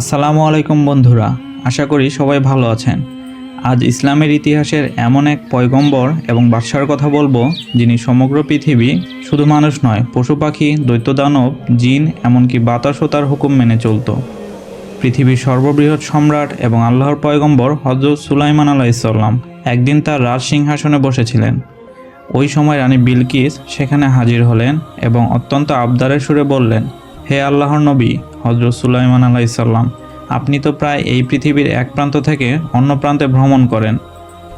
আসসালামু আলাইকুম বন্ধুরা, আশা করি সবাই ভালো আছেন। আজ ইসলামের ইতিহাসের এমন এক পয়গম্বর এবং বাদশার কথা বলব, যিনি সমগ্র পৃথিবী শুধু মানুষ নয়, পশু পাখি দৈত্য দানব জিন, এমনকি বাতাসও তার হুকুম মেনে চলতো। পৃথিবীর সর্ববৃহৎ সম্রাট এবং আল্লাহর পয়গম্বর হজরত সুলাইমান আলাইসাল্লাম একদিন তার রাজ সিংহাসনে বসেছিলেন। ওই সময় রানী বিলকিস সেখানে হাজির হলেন এবং অত্যন্ত আবদারের সুরে বললেন, হে আল্লাহর নবী হজরত সুলাইমান আলাইসাল্লাম আপনি তো প্রায় এই পৃথিবীর এক প্রান্ত থেকে অন্য প্রান্তে ভ্রমণ করেন।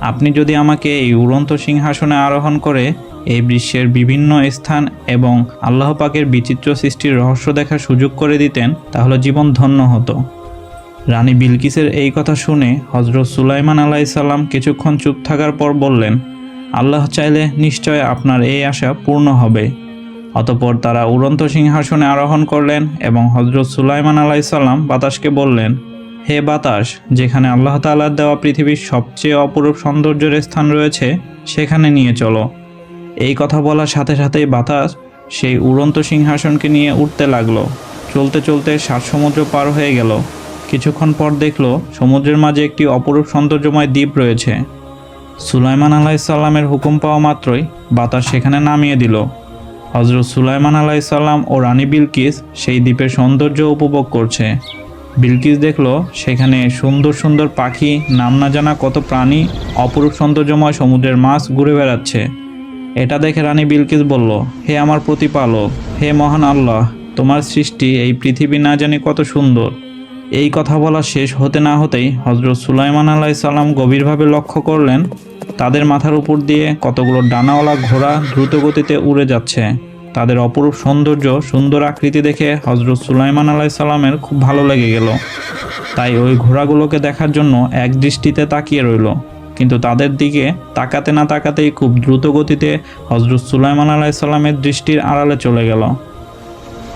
আপনি যদি আমাকে এই উড়ন্ত সিংহাসনে আরোহণ করে এই বিশ্বের বিভিন্ন স্থান এবং আল্লাহ পাকের বিচিত্র সৃষ্টির রহস্য দেখার সুযোগ করে দিতেন, তাহলে জীবন ধন্য হতো। রানী বিলকিসের এই কথা শুনে হজরত সুলাইমান আলাইসাল্লাম কিছুক্ষণ চুপ থাকার পর বললেন, আল্লাহ চাইলে নিশ্চয় আপনার এই আশা পূর্ণ হবে। অতপর তারা উড়ন্ত সিংহাসনে আরোহণ করলেন এবং হজরত সুলাইমান আলাইসাল্লাম বাতাসকে বললেন, হে বাতাস, যেখানে আল্লাহ তাআলার দেওয়া পৃথিবীর সবচেয়ে অপরূপ সৌন্দর্যের স্থান রয়েছে, সেখানে নিয়ে চলো। এই কথা বলার সাথে সাথেই বাতাস সেই উড়ন্ত সিংহাসনকে নিয়ে উঠতে লাগল। চলতে চলতে সাত সমুদ্র পার হয়ে গেল। কিছুক্ষণ পর দেখল, সমুদ্রের মাঝে একটি অপরূপ সৌন্দর্যময় দ্বীপ রয়েছে। সুলাইমান আলাইসাল্লামের হুকুম পাওয়া মাত্রই বাতাস সেখানে নামিয়ে দিল। হজরত সুলাইমান আলাইসাল্লাম ও রানী বিলকিস সেই দ্বীপের সৌন্দর্য উপভোগ করছে। বিলকিস দেখল, সেখানে সুন্দর সুন্দর পাখি, নাম না জানা কত প্রাণী, অপরূপ সৌন্দর্যময় সমুদ্রের মাছ ঘুরে বেড়াচ্ছে। এটা দেখে রানী বিলকিস বলল, হে আমার প্রতিপালক, হে মহান আল্লাহ, তোমার সৃষ্টি এই পৃথিবী না জানি কত সুন্দর। এই কথা বলা শেষ হতে না হতেই হজরত সুলাইমান আলাই আলাইসাল্লাম গভীরভাবে লক্ষ্য করলেন, তাদের মাথার উপর দিয়ে কতগুলো ডানাওয়ালা ঘোড়া দ্রুত গতিতে উড়ে যাচ্ছে। তাদের অপরূপ সৌন্দর্য, সুন্দর আকৃতি দেখে হজরত সুলাইমান আলাইসাল্লামের খুব ভালো লেগে গেল। তাই ওই ঘোড়াগুলোকে দেখার জন্য এক দৃষ্টিতে তাকিয়ে রইল। কিন্তু তাদের দিকে তাকাতে না তাকাতেই খুব দ্রুত গতিতে হজরত সুলাইমান আলাইসাল্লামের দৃষ্টির আড়ালে চলে গেল।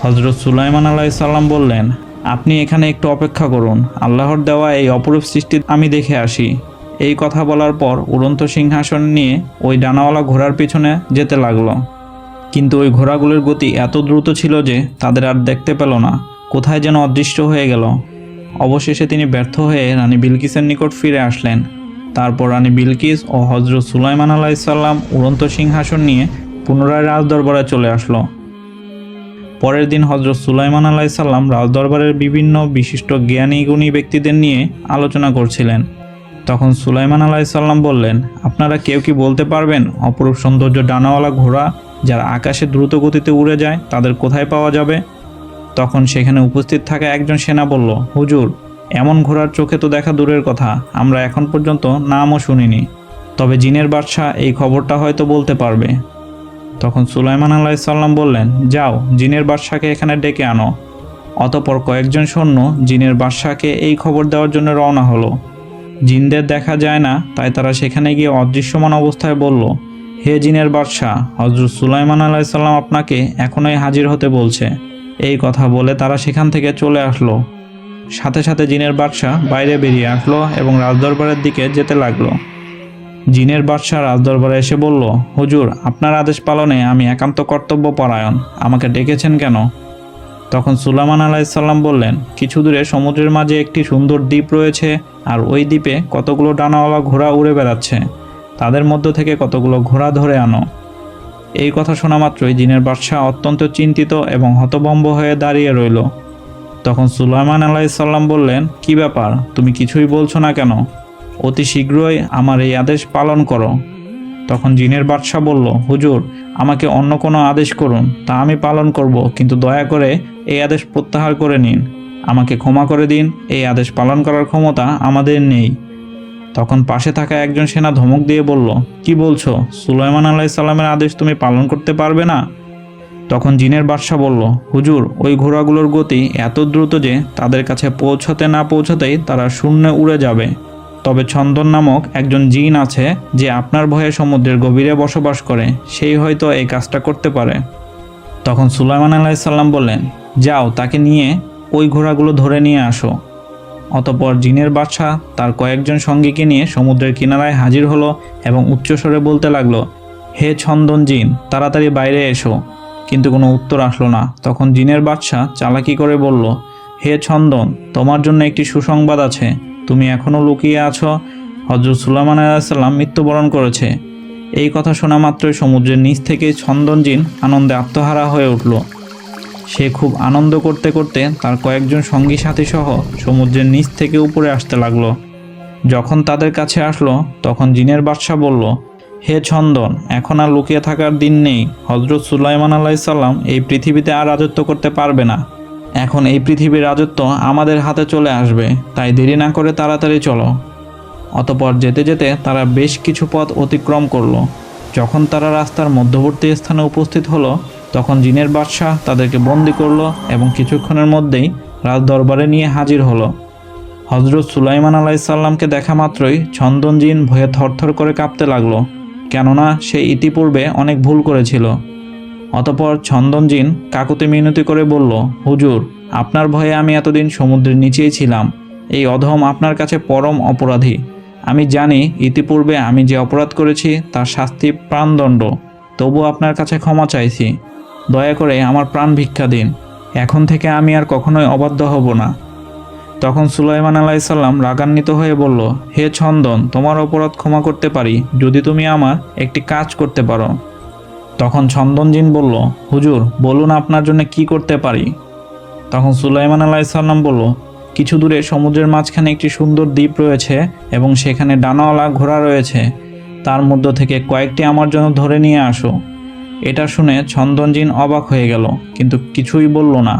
হজরত সুলাইমান আলাইসাল্লাম বললেন আপনি এখানে একটু অপেক্ষা করুন। আল্লাহর দেওয়া এই অপরূপ সৃষ্টি আমি দেখে আসি। এই কথা বলার পর উড়ন্ত সিংহাসন নিয়ে ওই ডানাওয়ালা ঘোড়ার পিছনে যেতে লাগল। কিন্তু ওই ঘোড়াগুলোর গতি এত দ্রুত ছিল যে তাদের আর দেখতে পেল না। কোথায় যেন অদৃশ্য হয়ে গেল। অবশেষে তিনি ব্যর্থ হয়ে রানী বিলকিসের নিকট ফিরে আসলেন। তারপর রানী বিলকিস ও হজরত সুলাইমান আলাইসাল্লাম উড়ন্ত সিংহাসন নিয়ে পুনরায় রাজদরবারে চলে আসলো। পরের দিন হজরত সুলাইমান আলাইসাল্লাম রাজদরবারের বিভিন্ন বিশিষ্ট জ্ঞানী গুণী ব্যক্তিদের নিয়ে আলোচনা করছিলেন। তখন সুলাইমান আলাইসাল্লাম বললেন, আপনারা কেউ কি বলতে পারবেন অপরূপ সৌন্দর্য ডানাওয়ালা ঘোড়া যারা আকাশে দ্রুত গতিতে উড়ে যায়, তাদের কোথায় পাওয়া যাবে? তখন সেখানে উপস্থিত থাকা একজন সেনা বলল, হুজুর, এমন ঘোড়ার চোখে তো দেখা দূরের কথা, আমরা এখন পর্যন্ত নামও শুনিনি। তবে জিনের বাদশাহ এই খবরটা হয়তো বলতে পারবে। তখন সুলাইমান আলাইসাল্লাম বললেন, যাও, জিনের বাদশাকে এখানে ডেকে আনো। অতপর কয়েকজন সৈন্য জিনের বাদশাকে এই খবর দেওয়ার জন্য রওনা হলো। জিনদের দেখা যায় না, তাই তারা সেখানে গিয়ে অদৃশ্যমান অবস্থায় বলল, হে জিনের বাদশাহ হজরত সুলাইমান আলাইসাল্লাম আপনাকে এখনই হাজির হতে বলছে। এই কথা বলে তারা সেখান থেকে চলে আসলো। সাথে সাথে জিনের বাদশাহ বাইরে বেরিয়ে আসলো এবং রাজদরবারের দিকে যেতে লাগল। জিনের বাদশাহ রাজদরবারে এসে বলল, হুজুর, আপনার আদেশ পালনে আমি একান্ত কর্তব্য পরায়ণ আমাকে ডেকেছেন কেন? তখন সুলাইমান আলাইসাল্লাম বললেন, কিছু দূরে সমুদ্রের মাঝে একটি সুন্দর দ্বীপ রয়েছে, আর ওই দ্বীপে কতগুলো ডানাওয়ালা ঘোড়া উড়ে বেড়াচ্ছে। তাদের মধ্য থেকে কতগুলো ঘোড়া ধরে আনো। এই কথা শোনা মাত্রই জিনের বাদশাহ অত্যন্ত চিন্তিত এবং হতভম্ব হয়ে দাঁড়িয়ে রইল। তখন সুলাইমান আলাইসাল্লাম বললেন, কি ব্যাপার? তুমি কিছুই বলছো না কেন? অতি শীঘ্রই আমার এই আদেশ পালন করো। তখন জিনের বাদশাহ বলল, হুজুর, আমাকে অন্য কোনো আদেশ করুন, তা আমি পালন করব, কিন্তু দয়া করে এই আদেশ প্রত্যাহার করে নিন। আমাকে ক্ষমা করে দিন, এই আদেশ পালন করার ক্ষমতা আমাদের নেই। তখন পাশে থাকা একজন সেনা ধমক দিয়ে বলল, কি বলছো? সুলাইমান আলাইসাল্লামের আদেশ তুমি পালন করতে পারবে না? তখন জিনের বাদশাহ বলল, হুজুর, ওই ঘোড়াগুলোর গতি এত দ্রুত যে তাদের কাছে পৌঁছাতে না পৌঁছাতেই তারা শূন্যে উড়ে যাবে। তবে ছন্দন নামক একজন জিন আছে যে আপনার ভয়ে সমুদ্রের গভীরে বসবাস করে, সেই হয়তো এই কাজটা করতে পারে। তখন সুলাইমান আলাইসাল্লাম বললেন, যাও, তাকে নিয়ে ওই ঘোড়াগুলো ধরে নিয়ে আসো। অতপর জিনের বাদশাহ তার কয়েকজন সঙ্গীকে নিয়ে সমুদ্রের কিনারায় হাজির হলো এবং উচ্চস্বরে বলতে লাগল, হে ছন্দন জিন, তাড়াতাড়ি বাইরে এসো। কিন্তু কোনো উত্তর আসলো না। তখন জিনের বাদশাহ চালাকি করে বলল, হে ছন্দন, তোমার জন্য একটি সুসংবাদ আছে। তুমি এখনও লুকিয়ে আছো? হজরত সুলাইমান আলাইসাল্লাম মৃত্যুবরণ করেছে। এই কথা শোনা মাত্রই সমুদ্রের নিচ থেকে ছন্দনজিন আনন্দে আত্মহারা হয়ে উঠল। সে খুব আনন্দ করতে করতে তার কয়েকজন সঙ্গী সাথী সহ সমুদ্রের নিচ থেকে উপরে আসতে লাগল। যখন তাদের কাছে আসলো, তখন জিনের বাদশাহ বলল, হে ছন্দন, এখন আর লুকিয়ে থাকার দিন নেই। হজরত সুলাইমান আলাইসাল্লাম এই পৃথিবীতে আর রাজত্ব করতে পারবে না। এখন এই পৃথিবীর রাজত্ব আমাদের হাতে চলে আসবে, তাই দেরি না করে তাড়াতাড়ি চলো। অতপর যেতে যেতে তারা বেশ কিছু পথ অতিক্রম করল। যখন তারা রাস্তার মধ্যবর্তী স্থানে উপস্থিত হলো, তখন জিনের বাদশাহ তাদেরকে বন্দি করল এবং কিছুক্ষণের মধ্যেই রাজ দরবারে নিয়ে হাজির হলো। হজরত সুলাইমান আলাইসাল্লামকে দেখা মাত্রই ছন্দন জিন ভয়ে থরথর করে কাঁপতে লাগল, কেননা সে ইতিপূর্বে অনেক ভুল করেছিল। অতপর ছন্দন জিন কাকুতি মিনতি করে বলল, হুজুর, আপনার ভয়ে আমি এতদিন সমুদ্রের নিচেই ছিলাম। এই অধম আপনার কাছে পরম অপরাধী। আমি জানি ইতিপূর্বে আমি যে অপরাধ করেছি তার শাস্তি প্রাণদণ্ড। তবু আপনার কাছে ক্ষমা চাইছি। দয়া করে আমার প্রাণ ভিক্ষা দিন। এখন থেকে আমি আর কখনোই অবাধ্য হব না। তখন সুলাইমান আলাইসাল্লাম রাগান্বিত হয়ে বলল, হে ছন্দন, তোমার অপরাধ ক্ষমা করতে পারি যদি তুমি আমার একটি কাজ করতে পারো। তখন ছন্দনজিন বলল, হুজুর, বলুন আপনার জন্য কি করতে পারি? তখন সুলাইমান আলাইসাল্লাম বলল, কিছু দূরে সমুদ্রের মাঝখানে একটি সুন্দর দ্বীপ রয়েছে এবং সেখানে ডানাওয়ালা ঘোড়া রয়েছে। তার মধ্য থেকে কয়েকটি আমার জন্য ধরে নিয়ে আসো। এটা শুনে ছন্দনজিন অবাক হয়ে গেল, কিন্তু কিছুই বলল না।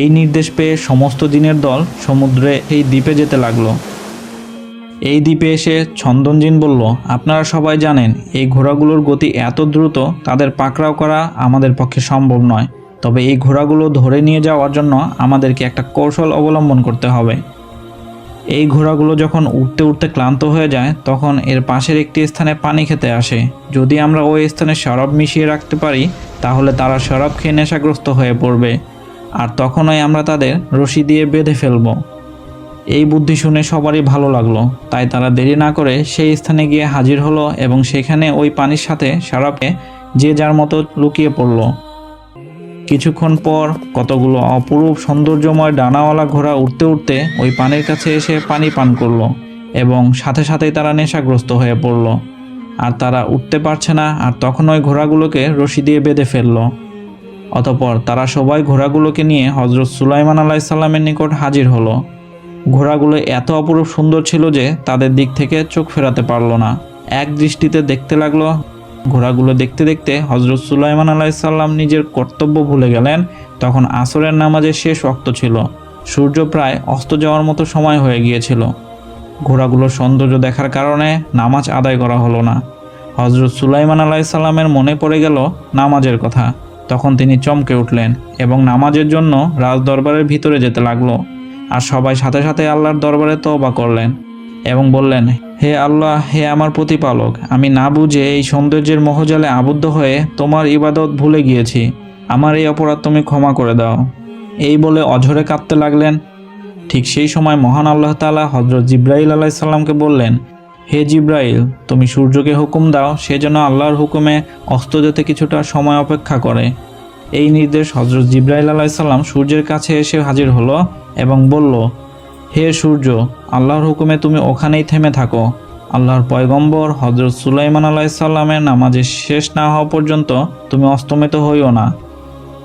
এই নির্দেশ পেয়ে সমস্ত দিনের দল সমুদ্রে এই দ্বীপে যেতে লাগল। এই দ্বীপে এসে ছন্দনজিন বলল, আপনারা সবাই জানেন, এই ঘোড়াগুলোর গতি এত দ্রুত, তাদের পাকড়াও করা আমাদের পক্ষে সম্ভব নয়। তবে এই ঘোড়াগুলো ধরে নিয়ে যাওয়ার জন্য আমাদেরকে একটা কৌশল অবলম্বন করতে হবে। এই ঘোড়াগুলো যখন উঠতে উঠতে ক্লান্ত হয়ে যায়, তখন এর পাশের একটি স্থানে পানি খেতে আসে। যদি আমরা ওই স্থানে শরাব মিশিয়ে রাখতে পারি, তাহলে তারা শরাব খেয়ে নেশাগ্রস্ত হয়ে পড়বে। আর তখনই আমরা তাদের রশি দিয়ে বেঁধে ফেলব। এই বুদ্ধি শুনে সবারই ভালো লাগল। তাই তারা দেরি না করে সেই স্থানে গিয়ে হাজির হলো এবং সেখানে ওই পানির সাথে সারাপে যে যার মতো লুকিয়ে পড়ল। কিছুক্ষণ পর কতগুলো অপরূপ সৌন্দর্যময় ডানাওয়ালা ঘোড়া উঠতে উঠতে ওই পানির কাছে এসে পানি পান করল এবং সাথে সাথেই তারা নেশাগ্রস্ত হয়ে পড়ল। আর তারা উঠতে পারছে না আর তখন ওই ঘোড়াগুলোকে রশি দিয়ে বেঁধে ফেলল। অতপর তারা সবাই ঘোড়াগুলোকে নিয়ে হজরত সুলাইমান আলাইসাল্লামের নিকট হাজির হলো। ঘোড়াগুলো এত অপরূপ সুন্দর ছিল যে তাদের দিক থেকে চোখ ফেরাতে পারল না। এক দৃষ্টিতে দেখতে লাগল, ঘোড়াগুলো দেখতে দেখতে হজরত সুলাইমান আলাইসাল্লাম নিজের কর্তব্য ভুলে গেলেন। তখন আসরের নামাজের শেষ অক্ত ছিল। সূর্য প্রায় অস্ত যাওয়ার মতো সময় হয়ে গিয়েছিল। ঘোড়াগুলোর সৌন্দর্য দেখার কারণে নামাজ আদায় করা হলো না। হজরত সুলাইমান আলাইসাল্লামের মনে পড়ে গেল নামাজের কথা। তখন তিনি চমকে উঠলেন এবং নামাজের জন্য রাজদরবারের ভিতরে যেতে লাগল। আর সবাই সাথে সাথে আল্লাহর দরবারে তওবা করলেন এবং বললেন, হে আল্লাহ, হে আমার প্রতিপালক, আমি না বুঝে এই সৌন্দর্যের মোহজালে আবদ্ধ হয়ে তোমার ইবাদত ভুলে গিয়েছি। আমার এই অপরাধ তুমি ক্ষমা করে দাও। এই বলে অঝরে কাঁদতে লাগলেন। ঠিক সেই সময় মহান আল্লাহ তাআলা হজরত জিব্রাইল আলাইসাল্লামকে বললেন, হে জিব্রাইল, তুমি সূর্যকে হুকুম দাও, সে যেন আল্লাহর হুকুমে অস্ত যেতে কিছুটা সময় অপেক্ষা করে। এই নির্দেশ হজরত জিব্রাইল আলাইসাল্লাম সূর্যের কাছে এসে হাজির হলো এবং বলল, হে সূর্য, আল্লাহর হুকুমে তুমি ওখানেই থেমে থাকো। আল্লাহর পয়গম্বর হজরত সুলাইমান আলাইসাল্লামের নামাজে শেষ না হওয়া পর্যন্ত তুমি অস্তমিত হইও না।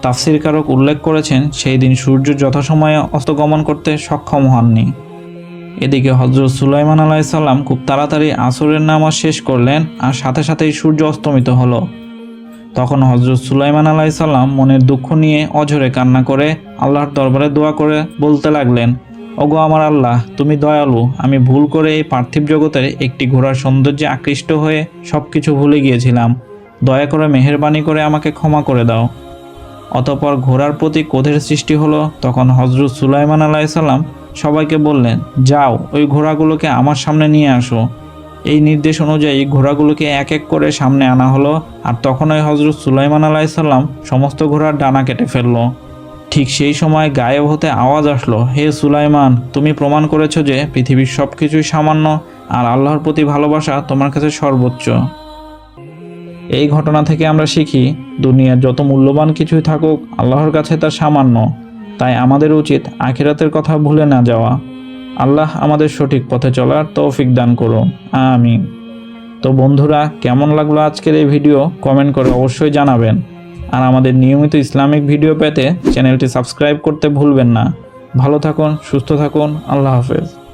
তাফসির কারক উল্লেখ করেছেন, সেই দিন সূর্য যথাসময়ে অস্তগমন করতে সক্ষম হননি। এদিকে হজরত সুলাইমান আলাইসাল্লাম খুব তাড়াতাড়ি আসরের নামাজ শেষ করলেন আর সাথে সাথেই সূর্য অস্তমিত হলো। তখন হজরত সুলাইমান আলাইসাল্লাম মনের দুঃখ নিয়ে অঝরে কান্না করে আল্লাহর দরবারে দোয়া করে বলতে লাগলেন, ওগো আমার আল্লাহ, তুমি দয়ালু, আমি ভুল করে এই পার্থিব জগতের একটি ঘোড়ার সৌন্দর্যে আকৃষ্ট হয়ে সব কিছু ভুলে গিয়েছিলাম। দয়া করে মেহেরবানি করে আমাকে ক্ষমা করে দাও। অতপর ঘোড়ার প্রতি ক্রোধের সৃষ্টি হলো, তখন হজরত সুলাইমান আলাইসাল্লাম সবাইকে বললেন, যাও, ওই ঘোড়াগুলোকে আমার সামনে নিয়ে আসো। এই নির্দেশ অনুযায়ী ঘোড়াগুলোকে এক এক করে সামনে আনা হলো, আর তখনই হজরত সুলাইমান আলাইসাল্লাম সমস্ত ঘোড়ার ডানা কেটে ফেলল। ঠিক সেই সময় গায়েব হতে আওয়াজ আসলো, হে সুলাইমান, তুমি প্রমাণ করেছ যে পৃথিবীর সব কিছুই সামান্য, আর আল্লাহর প্রতি ভালোবাসা তোমার কাছে সর্বোচ্চ। এই ঘটনা থেকে আমরা শিখি, দুনিয়ার যত মূল্যবান কিছুই থাকুক, আল্লাহর কাছে তা সামান্য। তাই আমাদের উচিত আখিরাতের কথা ভুলে না যাওয়া। আল্লাহ আমাদের সঠিক পথে চলার তৌফিক দান করুন। আমিন। তো বন্ধুরা, কেমন লাগল আজকের এই ভিডিও? কমেন্ট করে অবশ্যই জানাবেন। আর আমাদের নিয়মিত ইসলামিক ভিডিও পেতে চ্যানেলটি সাবস্ক্রাইব করতে ভুলবেন না। ভালো থাকুন, সুস্থ থাকুন, আল্লাহ হাফেজ।